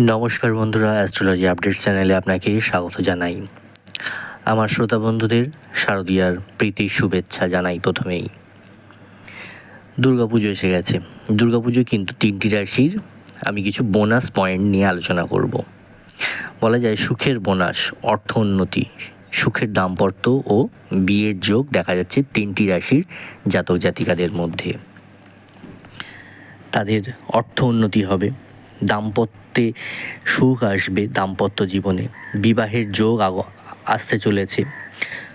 নমস্কার বন্ধুরা astrology update চ্যানেলে আপনাকে স্বাগত জানাই। আমার শ্রোতা বন্ধুদের শারদীয়ার প্রীতি, শুভেচ্ছা জানাই প্রথমেই। দুর্গাপুজো এসে গেছে। দুর্গাপুজো কিন্তু তিনটি রাশির আমি কিছু বোনাস পয়েন্ট নিয়ে আলোচনা করব। বলা যায় সুখের বোনাস অর্থ উন্নতি, সুখের দাম্পত্য ও বিয়ের যোগ দেখা যাচ্ছে তিনটি রাশির জাতক জাতিকাদের মধ্যে। তাদের অর্থ উন্নতি হবে। দাম্পত্যে সুখ আসবে দাম্পত্য জীবনে। বিবাহের যোগ আগ- আসতে চলেছে।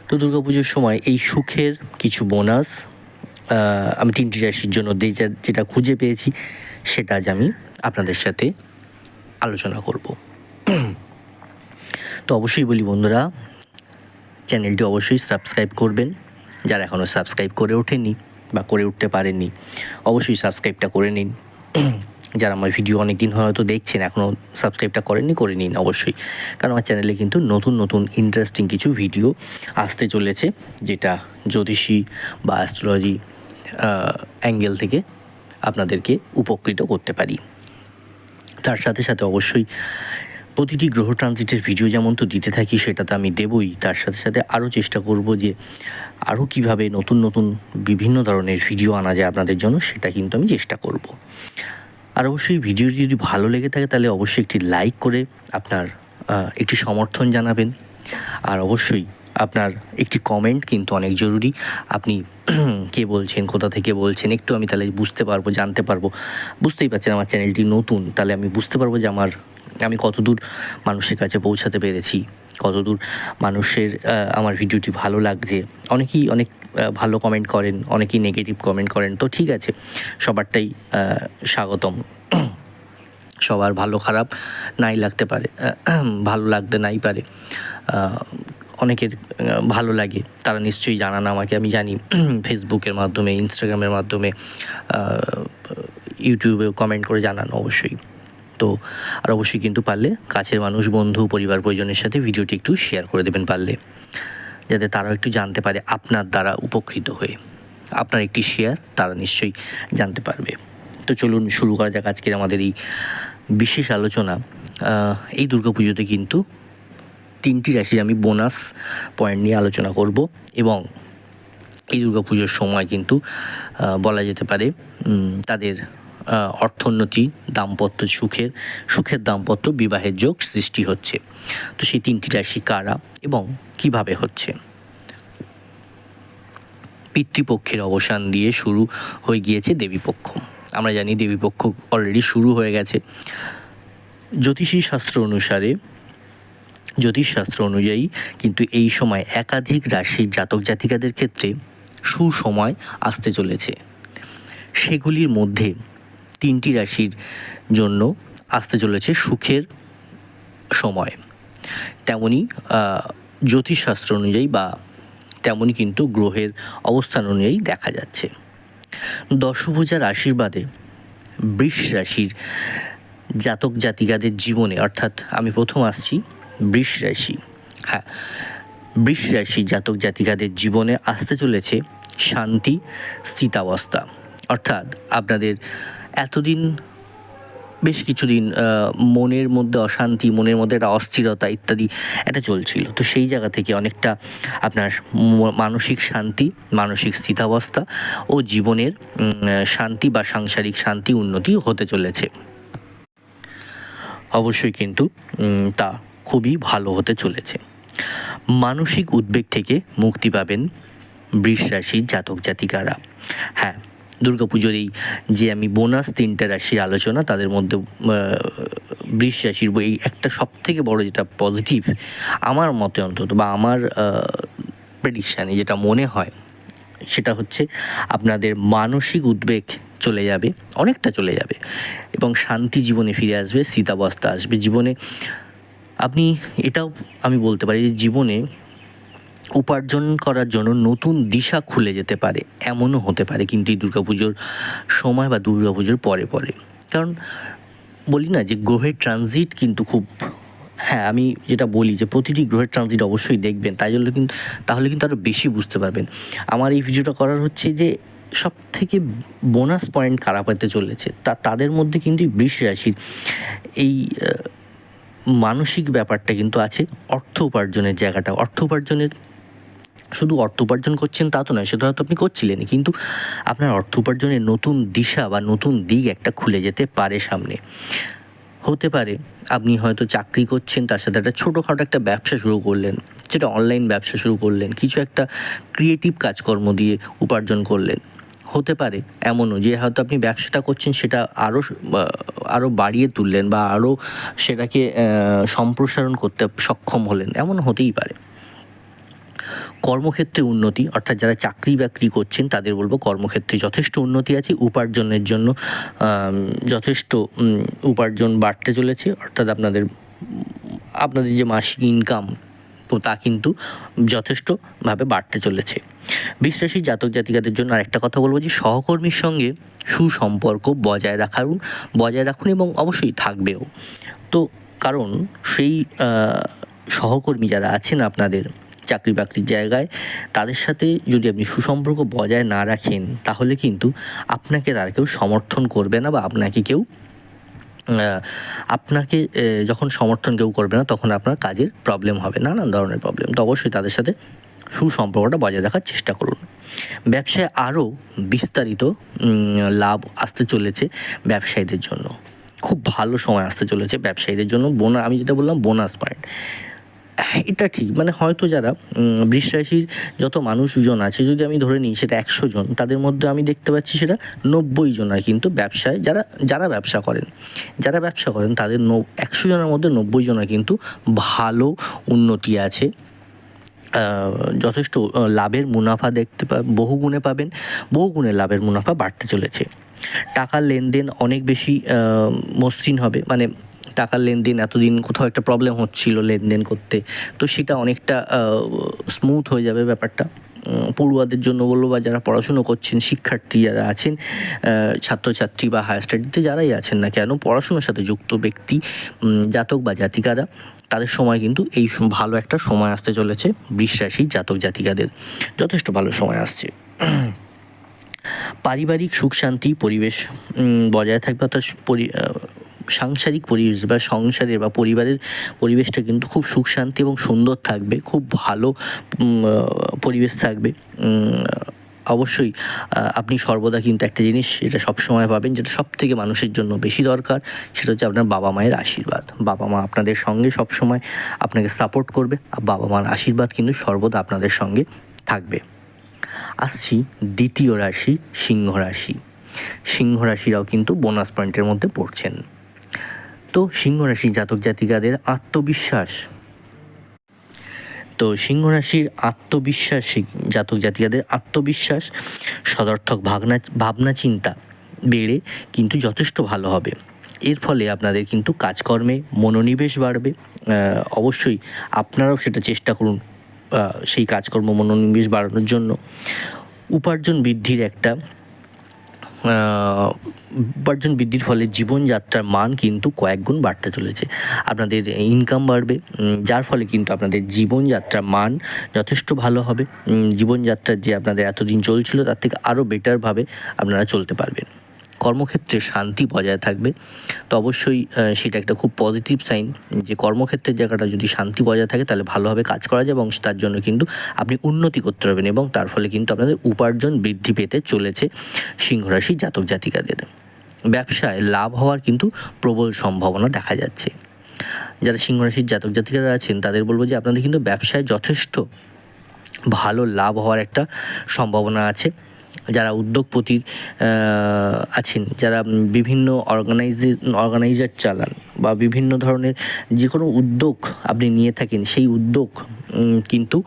তো দুর্গাপুজোর সময় এই সুখের কিছু বোনাস আমি তিনটি রাশির জন্য যেটা খুঁজে পেয়েছি, সেটা আজ আমি আপনাদের সাথে আলোচনা করব। তো অবশ্যই বলি বন্ধুরা, চ্যানেলটি অবশ্যই সাবস্ক্রাইব করবেন। যারা এখনও সাবস্ক্রাইব করে ওঠেনি বা করে উঠতে পারেননি, অবশ্যই সাবস্ক্রাইবটা করে নিন। যারা আমার ভিডিও অনেক দিন হয়তো দেখছেন এখনও সাবস্ক্রাইবটা করেননি, করে নিন অবশ্যই। কারণ আমার চ্যানেলে কিন্তু নতুন নতুন ইন্টারেস্টিং কিছু ভিডিও আসতে চলেছে, যেটা জ্যোতিষী বা অ্যাস্ট্রোলজি অ্যাঙ্গেল থেকে আপনাদেরকে উপকৃত করতে পারি। তার সাথে সাথে অবশ্যই প্রতিটি গ্রহ ট্রানজিটের ভিডিও যেমন তো দিতে থাকি সেটা তো আমি দেবই। তার সাথে সাথে আরও চেষ্টা করব যে আরও কীভাবে নতুন নতুন বিভিন্ন ধরনের ভিডিও আনা যায় আপনাদের জন্য, সেটা কিন্তু আমি চেষ্টা করব। আর অবশ্যই ভিডিওটি যদি ভালো লেগে থাকে, তাহলে অবশ্যই একটি লাইক করে আপনার একটি সমর্থন জানাবেন। আর অবশ্যই আপনার একটি কমেন্ট কিন্তু অনেক জরুরি। আপনি কে বলছেন, কোথা থেকে বলছেন, একটু আমি তাহলে বুঝতে পারব, জানতে পারব। বুঝতেই পারছেন আমার চ্যানেলটি নতুন, তাহলে আমি বুঝতে পারব যে আমার, আমি কতদূর মানুষের কাছে পৌঁছাতে পেরেছি। কতদূর মানুষের আমার ভিডিওটি ভালো লাগছে। অনেকেই অনেক ভালো কমেন্ট করেন অনেকেই নেগেটিভ কমেন্ট করেন। তো ঠিক আছে সবারটাই স্বাগতম। সবার ভালো খারাপ নাই লাগতে পারে ভালো লাগতে নাই পারে। অনেকের ভালো লাগে তারা নিশ্চয়ই জানান আমাকে আমি জানি ফেসবুকের মাধ্যমে ইনস্টাগ্রামের মাধ্যমে আহ, ইউটিউবে কমেন্ট করে জানান অবশ্যই। তো আর অবশ্যই কিন্তু পারলে কাছের মানুষ, বন্ধু, পরিবার, পরিজনের সাথে ভিডিওটি একটু শেয়ার করে দেবেন পারলে। যাতে তারাও একটু জানতে পারে আপনার দ্বারা উপকৃত হয়ে। আপনার একটি শেয়ার তারা নিশ্চয়ই জানতে পারবে। তো চলুন শুরু করা যাক আজকের আমাদের এই বিশেষ আলোচনা। এই দুর্গাপুজোতে কিন্তু তিনটি রাশির আমি বোনাস পয়েন্ট নিয়ে আলোচনা করব এবং এই দুর্গাপুজোর সময় কিন্তু বলা যেতে পারে তাদের অর্থোন্নতি, দাম্পত্য সুখের সুখের দাম্পত্য বিবাহের যোগ সৃষ্টি হচ্ছে। তো সেই তিনটি রাশি কারা এবং কীভাবে হচ্ছে? পিতৃপক্ষের অবসান দিয়ে শুরু হয়ে গিয়েছে দেবীপক্ষ। আমরা জানি দেবীপক্ষ অলরেডি শুরু হয়ে গেছে। জ্যোতিষী শাস্ত্র অনুসারে জ্যোতিষশাস্ত্র অনুযায়ী কিন্তু এই সময় একাধিক রাশির জাতক জাতিকাদের ক্ষেত্রে সুসময় আসতে চলেছে। সেগুলির মধ্যে তিনটি রাশির জন্য আসতে চলেছে সুখের সময়। তেমনি আহ, জ্যোতিষশাস্ত্র অনুযায়ী বা তেমনি কিন্তু গ্রহের অবস্থান অনুযায়ী দেখা যাচ্ছে। দশভুজার আশীর্বাদে বৃষ রাশির জাতক জাতিকাদের জীবনে অর্থাৎ আমি প্রথম আসছি বৃষ রাশি। হ্যাঁ বৃষ রাশি জাতক জাতিকাদের জীবনে আসতে চলেছে শান্তি স্থিতাবস্থা। অর্থাৎ আপনাদের এতদিন বেশ কিছুদিন মনের মধ্যে অশান্তি, মনের মধ্যে একটা অস্থিরতা ইত্যাদি এটা চলছিল। তো সেই জায়গা থেকে অনেকটা আপনার মানসিক শান্তি, মানসিক স্থিতাবস্থা ও জীবনের শান্তি বা সাংসারিক শান্তি উন্নতি হতে চলেছে। অবশ্যই কিন্তু তা খুবই ভালো হতে চলেছে। মানসিক উদ্বেগ থেকে মুক্তি পাবেন বৃষ রাশির জাতক জাতিকারা। হ্যাঁ দুর্গাপুজোর এই যে আমি বোনাস তিনটা রাশির আলোচনা, তাদের মধ্যে বৃষ রাশির এই একটা সব থেকে বড় যেটা পজিটিভ আমার মতে অন্তত বা আমার প্রেডিকশানে যেটা মনে হয়, সেটা হচ্ছে আপনাদের মানসিক উদ্বেগ চলে যাবে, অনেকটা চলে যাবে এবং শান্তি জীবনে ফিরে আসবে স্থিতাবস্থা আসবে। জীবনে আপনি, এটাও আমি বলতে পারি যে জীবনে উপার্জন করার জন্য নতুন দিশা খুলে যেতে পারে। এমনও হতে পারে কিন্তু এই দুর্গাপুজোর সময় বা দুর্গাপুজোর পরে পরে। কারণ বলি না যে গ্রহের ট্রানজিট কিন্তু খুব হ্যাঁ আমি যেটা বলি যে প্রতিটি গ্রহের ট্রানজিট অবশ্যই দেখবেন। তাই জন্য কিন্তু, তাহলে কিন্তু আরও বেশি বুঝতে পারবেন। আমার এই ভিডিওটা করার হচ্ছে যে সব থেকে বোনাস পয়েন্ট কারা পেতে চলেছে, তা তাদের মধ্যে কিন্তু বৃষ রাশির এই মানসিক ব্যাপারটা কিন্তু আছে। অর্থ উপার্জনের জায়গাটা, অর্থ উপার্জনের শুধু অর্থ উপার্জন করছেন তা তো নয়, সেটা হয়তো আপনি করছিলেনই। কিন্তু আপনার অর্থ উপার্জনের নতুন দিশা বা নতুন দিক একটা খুলে যেতে পারে সামনে। হতে পারে, আপনি হয়তো চাকরি করছেন, তার সাথে একটা ছোটোখাটো একটা ব্যবসা শুরু করলেন, যেটা অনলাইন ব্যবসা শুরু করলেন, কিছু একটা ক্রিয়েটিভ কাজকর্ম দিয়ে উপার্জন করলেন। হতে পারে, এমনও যে হয়তো আপনি ব্যবসাটা করছেন, সেটা আরও আরও বাড়িয়ে তুললেন বা আরও সেটাকে সম্প্রসারণ করতে সক্ষম হলেন এমন হতেই পারে। কর্মক্ষেত্রে উন্নতি, অর্থাৎ যারা চাকরি বাকরি করছেন, তাদের বলব কর্মক্ষেত্রে যথেষ্ট উন্নতি আছে। উপার্জনের জন্য যথেষ্ট উপার্জন বাড়তে চলেছে। অর্থাৎ আপনাদের আপনাদের যে মাসিক ইনকাম তো তা কিন্তু যথেষ্টভাবে বাড়তে চলেছে। বিশ্বাসী জাতক জাতিকাদের জন্য আরেকটা কথা বলব যে, সহকর্মীর সঙ্গে সুসম্পর্ক বজায় রাখার, বজায় রাখুন এবং অবশ্যই থাকবেও। তো কারণ, সেই সহকর্মী যারা আছেন আপনাদের চাকরি বাকরির জায়গায়, তাদের সাথে যদি আপনি সুসম্পর্ক বজায় না রাখেন, তাহলে কিন্তু আপনাকে তারা কেউ সমর্থন করবে না বা আপনাকে কেউ আপনাকে যখন সমর্থন কেউ করবে না, তখন আপনার কাজের প্রবলেম হবে, নানান ধরনের প্রবলেম তো অবশ্যই তাদের সাথে সুসম্পর্কটা বজায় রাখার চেষ্টা করুন। ব্যবসায় আরও বিস্তারিত লাভ আসতে চলেছে ব্যবসায়ীদের জন্য। খুব ভালো সময় আসতে চলেছে ব্যবসায়ীদের জন্য। বোনা, আমি যেটা বললাম, বোনাস পয়েন্ট এটা ঠিক মানে হয়তো যারা রাশির যত মানুষজন আছে, যদি আমি ধরে নিই সেটা একশো জন, তাদের মধ্যে আমি দেখতে পাচ্ছি সেটা নব্বই জনের কিন্তু ব্যবসায় যারা যারা ব্যবসা করেন, যারা ব্যবসা করেন, তাদের একশো জনের মধ্যে নব্বই জনের কিন্তু ভালো উন্নতি আছে। যথেষ্ট লাভের মুনাফা দেখতে পা, বহু গুণে পাবেন, বহু গুণে লাভের মুনাফা বাড়তে চলেছে। টাকার লেনদেন অনেক বেশি মসৃণ হবে মানে টাকার লেনদেন, এতদিন কোথাও একটা প্রবলেম হচ্ছিল লেনদেন করতে। তো সেটা অনেকটা স্মুথ হয়ে যাবে ব্যাপারটা। পড়ুয়াদের জন্য বলব বা যারা পড়াশুনো করছেন, শিক্ষার্থী যারা আছেন ছাত্রছাত্রী বা হায়ার স্টাডিতে যারাই আছেন না কেন, পড়াশুনোর সাথে যুক্ত ব্যক্তি জাতক বা জাতিকারা, তাদের সময় কিন্তু এই ভালো একটা সময় আসতে চলেছে, বিশ্বাসী জাতক জাতিকাদের। যথেষ্ট ভালো সময় আসছে। পারিবারিক সুখ শান্তি, পরিবেশ বজায় থাকবে, অর্থাৎ সাংসারিক পরিবেশ বা সংসারের বা পরিবারের পরিবেশটা কিন্তু খুব সুখ শান্তি এবং সুন্দর থাকবে, খুব ভালো পরিবেশ থাকবে। অবশ্যই আপনি সর্বদা কিন্তু একটা জিনিস এটা সবসময় পাবেন, যেটা সব থেকে মানুষের জন্য বেশি দরকার, সেটা হচ্ছে আপনার বাবা মায়ের আশীর্বাদ। বাবা মা আপনাদের সঙ্গে সবসময় আপনাকে সাপোর্ট করবে, আর বাবা মার আশীর্বাদ কিন্তু সর্বদা আপনাদের সঙ্গে থাকবে। আসছি দ্বিতীয় রাশি, সিংহ রাশি। সিংহ রাশিরাও কিন্তু বোনাস পয়েন্টের মধ্যে পড়ছেন। তো সিংহ রাশি জাতক জাতিকাদের আত্মবিশ্বাস। তো সিংহ রাশির আত্মবিশ্বাসী জাতক জাতিকাদের আত্মবিশ্বাস, সদর্থক ভাবনা ভাবনা চিন্তা বেড়ে কিন্তু যথেষ্ট ভালো হবে। এর ফলে আপনাদের কিন্তু কাজকর্মে মনোনিবেশ বাড়বে। অবশ্যই আপনারাও সেটা চেষ্টা করুন সেই কাজকর্ম মনোনিবেশ বাড়ানোর জন্য। উপার্জন বৃদ্ধির একটা উপার্জন বৃদ্ধির ফলে জীবনযাত্রার মান কিন্তু কয়েক গুণ বাড়তে চলেছে। আপনাদের ইনকাম বাড়বে যার ফলে কিন্তু আপনাদের জীবনযাত্রার মান যথেষ্ট ভালো হবে। জীবনযাত্রার যে আপনাদের এতদিন চলছিল, তার থেকে আরও বেটারভাবে আপনারা চলতে পারবেন। কর্মক্ষেত্রে শান্তি বজায় থাকবে, তো অবশ্যই সেটা একটা খুব পজিটিভ সাইন যে কর্মক্ষেত্রের জায়গাটা যদি শান্তি বজায় থাকে, তাহলে ভালোভাবে কাজ করা যায় এবং তার জন্য কিন্তু আপনি উন্নতি করতে পারবেন এবং তার ফলে কিন্তু আপনাদের উপার্জন বৃদ্ধি পেতে চলেছে সিংহরাশি জাতক জাতিকাদের। ব্যবসায় লাভ হওয়ার কিন্তু প্রবল সম্ভাবনা দেখা যাচ্ছে। যারা সিংহরাশির জাতক জাতিকারা আছেন, তাদের বলব যে আপনাদের কিন্তু ব্যবসায় যথেষ্ট ভালো লাভ হওয়ার একটা সম্ভাবনা আছে। যারা উদ্যোগপতির আছেন, যারা বিভিন্ন অর্গানাইজে অর্গানাইজার চালান বা বিভিন্ন ধরনের যে কোনো উদ্যোগ আপনি নিয়ে থাকেন, সেই উদ্যোগ কিন্তু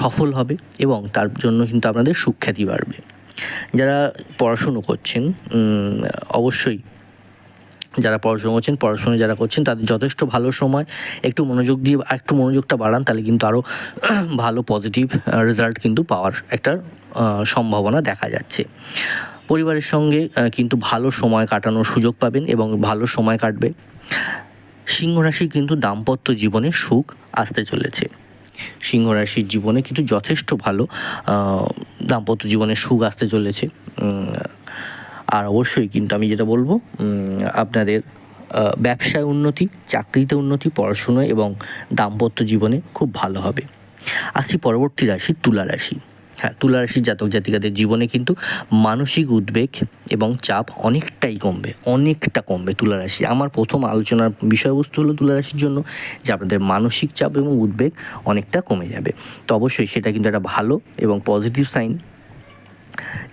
সফল হবে এবং তার জন্য কিন্তু আপনাদের সুখ্যাতি বাড়বে। যারা পড়াশুনো করছেন অবশ্যই যারা পড়াশোনা করছেন, পড়াশোনা যারা করছেন, তাদের যথেষ্ট ভালো সময়। একটু মনোযোগ দিয়ে, একটু মনোযোগটা বাড়ান, তাহলে কিন্তু আরও ভালো পজিটিভ রেজাল্ট কিন্তু পাওয়ার একটা সম্ভাবনা দেখা যাচ্ছে। পরিবারের সঙ্গে কিন্তু ভালো সময় কাটানোর সুযোগ পাবেন এবং ভালো সময় কাটবে। সিংহ রাশি কিন্তু দাম্পত্য জীবনে সুখ আসতে চলেছে। সিংহ রাশির জীবনে কিন্তু যথেষ্ট ভালো দাম্পত্য জীবনে সুখ আসতে চলেছে। আর অবশ্যই কিন্তু আমি যেটা বলব আপনাদের ব্যবসায় উন্নতি, চাকরিতে উন্নতি পড়াশুনো এবং দাম্পত্য জীবনে খুব ভালো হবে। আসি পরবর্তী রাশি তুলা রাশি। হ্যাঁ তুলা রাশির জাতক জাতিকাদের জীবনে কিন্তু মানসিক উদ্বেগ এবং চাপ অনেকটাই কমবে, অনেকটা কমবে তুলা রাশি। আমার প্রথম আলোচনার বিষয়বস্তু হলো তুলা রাশির জন্য যে আপনাদের মানসিক চাপ এবং উদ্বেগ অনেকটা কমে যাবে। তো অবশ্যই সেটা কিন্তু একটা ভালো এবং পজিটিভ সাইন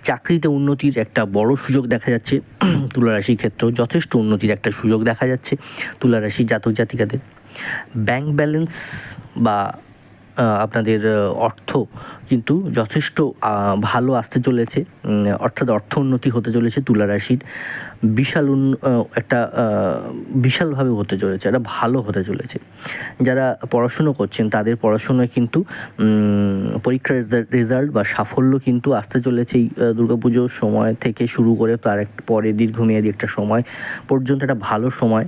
চাকরিতে উন্নতির একটা বড় সুযোগ দেখা যাচ্ছে। তুলারাশির ক্ষেত্রেও যথেষ্ট উন্নতির একটা সুযোগ দেখা যাচ্ছে। তুলারাশি জাতক জাতিকাদের। ব্যাংক ব্যালেন্স বা আপনাদের অর্থ কিন্তু যথেষ্ট ভালো আসতে চলেছে। অর্থাৎ অর্থ উন্নতি হতে চলেছে তুলা রাশির। বিশাল একটা বিশালভাবে হতে চলেছে, একটা ভালো হতে চলেছে। যারা পড়াশুনো করছেন, তাদের পড়াশোনায় কিন্তু পরীক্ষার রেজাল্ট বা সাফল্য কিন্তু আসতে চলেছে এই দুর্গাপুজোর সময় থেকে শুরু করে, তার এক, পরে দীর্ঘমেয়াদী একটা সময় পর্যন্ত, একটা ভালো সময়।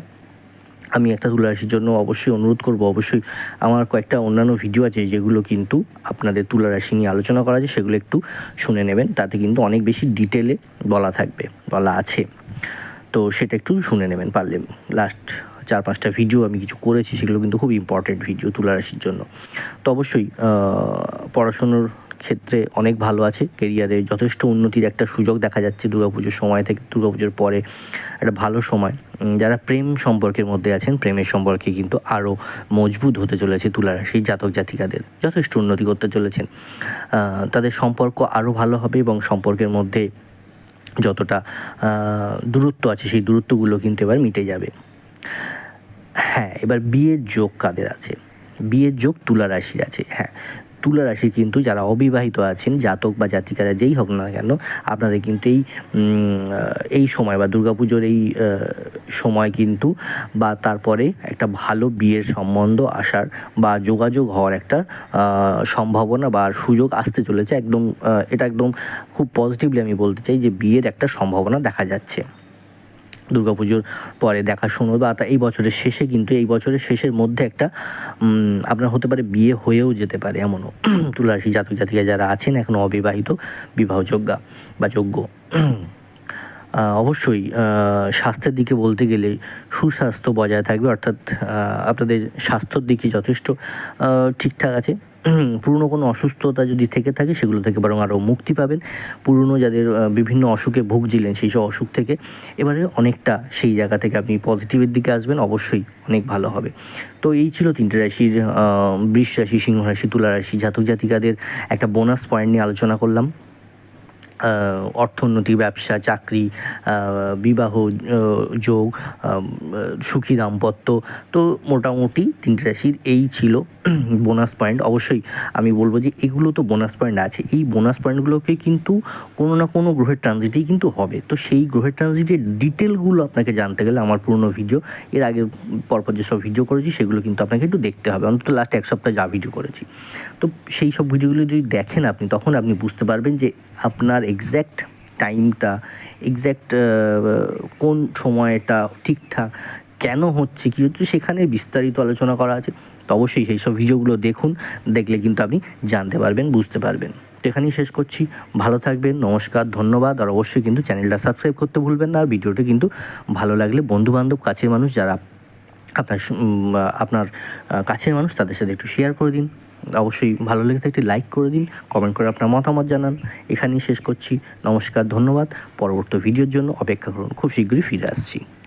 আমি একটা তুলা রাশির জন্য অবশ্যই অনুরোধ করব। অবশ্যই আমার কয়েকটা অন্যান্য ভিডিও আছে যেগুলো কিন্তু আপনাদের তুলা রাশি নিয়ে আলোচনা করা আছে, সেগুলো একটু শুনে নেবেন। তাতে কিন্তু অনেক বেশি ডিটেলে বলা থাকবে, বলা আছে। তো সেটা একটু শুনে নেবেন পারলে। লাস্ট চার পাঁচটা ভিডিও আমি কিছু করেছি, সেগুলো কিন্তু খুব ইম্পর্টেন্ট ভিডিও তুলা রাশির জন্য। তো অবশ্যই পড়াশুনোর ক্ষেত্রে অনেক ভালো আছে। কেরিয়ারে যথেষ্ট উন্নতির একটা সুযোগ দেখা যাচ্ছে দুর্গাপুজোর সময় থেকে দুর্গাপুজোর পরে। একটা ভালো সময়। যারা প্রেম সম্পর্কের মধ্যে আছেন, প্রেমের সম্পর্কে কিন্তু আরও মজবুত হতে চলেছে তুলা রাশির জাতক জাতিকাদের। যথেষ্ট উন্নতি করতে চলেছেন। তাদের সম্পর্ক আরও ভালো হবে এবং সম্পর্কের মধ্যে যতটা দূরত্ব আছে, সেই দূরত্বগুলো কিন্তু এবার মিটে যাবে। হ্যাঁ এবার বিয়ের যোগ কাদের আছে? বিয়ের যোগ তুলা রাশির আছে। হ্যাঁ তুলা রাশি কিন্তু যারা অবিবাহিত আছেন, জাতক বা জাতিকারা যেই হোক না কেন, আপনাদের কিন্তু এই এই সময় বা দুর্গাপুজোর এই সময় কিন্তু বা তারপরে একটা ভালো বিয়ের সম্বন্ধ আসার বা যোগাযোগ হওয়ার একটা সম্ভাবনা বা সুযোগ আসতে চলেছে। একদম এটা একদম খুব পজিটিভলি আমি বলতে চাই যে বিয়ের একটা সম্ভাবনা দেখা যাচ্ছে। দুর্গাপুজোর পরে দেখাশুনো বা তা এই বছরের শেষে কিন্তু এই বছরের শেষের মধ্যে একটা আপনার হতে পারে বিয়ে হয়েও যেতে পারে এমনও। তুলারাশি জাতক জাতিকা যারা আছেন এখনও অবিবাহিত, বিবাহযোগ্যা বা যোগ্য। অবশ্যই স্বাস্থ্যের দিকে বলতে গেলে সুস্বাস্থ্য বজায় থাকবে। অর্থাৎ আপনাদের স্বাস্থ্যর দিকে যথেষ্ট ঠিকঠাক আছে। পুরনো কোনো অসুস্থতা যদি থেকে থাকে, সেগুলো থেকে বরং আরও মুক্তি পাবেন। পুরনো যাদের বিভিন্ন অসুখে ভুগছিলেন, সেই সব অসুখ থেকে এবারে অনেকটা সেই জায়গা থেকে আপনি পজিটিভের দিকে আসবেন, অবশ্যই অনেক ভালো হবে। তো এই ছিল তিনটে রাশির বৃষ রাশি, সিংহ রাশি, তুলা রাশি, জাতক জাতিকাদের একটা বোনাস পয়েন্ট নিয়ে আলোচনা করলাম। অর্থোন্নতি, ব্যবসা, চাকরি বিবাহ যোগ সুখী দাম্পত্য, তো মোটামুটি তিনটে রাশির এই ছিল বোনাস পয়েন্ট অবশ্যই আমি বলব যে এগুলো তো বোনাস পয়েন্ট আছে। এই বোনাস পয়েন্টগুলোকে কিন্তু কোনো না কোনো গ্রহের ট্রানজিটেই কিন্তু হবে। তো সেই গ্রহের ট্রানজিটের ডিটেলগুলো আপনাকে জানতে গেলে আমার পুরনো ভিডিও এর আগের পরপর যেসব ভিডিও করেছি সেগুলো কিন্তু আপনাকে একটু দেখতে হবে। অন্তত লাস্ট এক সপ্তাহ যা ভিডিও করেছি। তো সেই সব ভিডিওগুলো যদি দেখেন আপনি, তখন আপনি বুঝতে পারবেন যে আপনার এক্স্যাক্ট টাইমটা এক্স্যাক্ট কোন সময়টা ঠিকঠাক, কেন হচ্ছে, কী হচ্ছে, সেখানে বিস্তারিত আলোচনা করা আছে। তো অবশ্যই সেই সব ভিডিওগুলো দেখুন, দেখলে কিন্তু আপনি জানতে পারবেন, বুঝতে পারবেন। তো এখানেই শেষ করছি। ভালো থাকবেন, নমস্কার, ধন্যবাদ, আর অবশ্যই কিন্তু চ্যানেলটা সাবস্ক্রাইব করতে ভুলবেন না, আর ভিডিওটি কিন্তু ভালো লাগলে বন্ধুবান্ধব, কাছের মানুষ যারা আপনার আপনার কাছের মানুষ, তাদের সাথে একটু শেয়ার করে দিন। অবশ্যই ভালো লেগে থাকলে লাইক করে দিন কমেন্ট করে আপনার মতামত জানান। এখানেই শেষ করছি। নমস্কার, ধন্যবাদ। পরবর্তী ভিডিওর জন্য অপেক্ষা করুন। খুব শীঘ্রই ফিরে আসছি।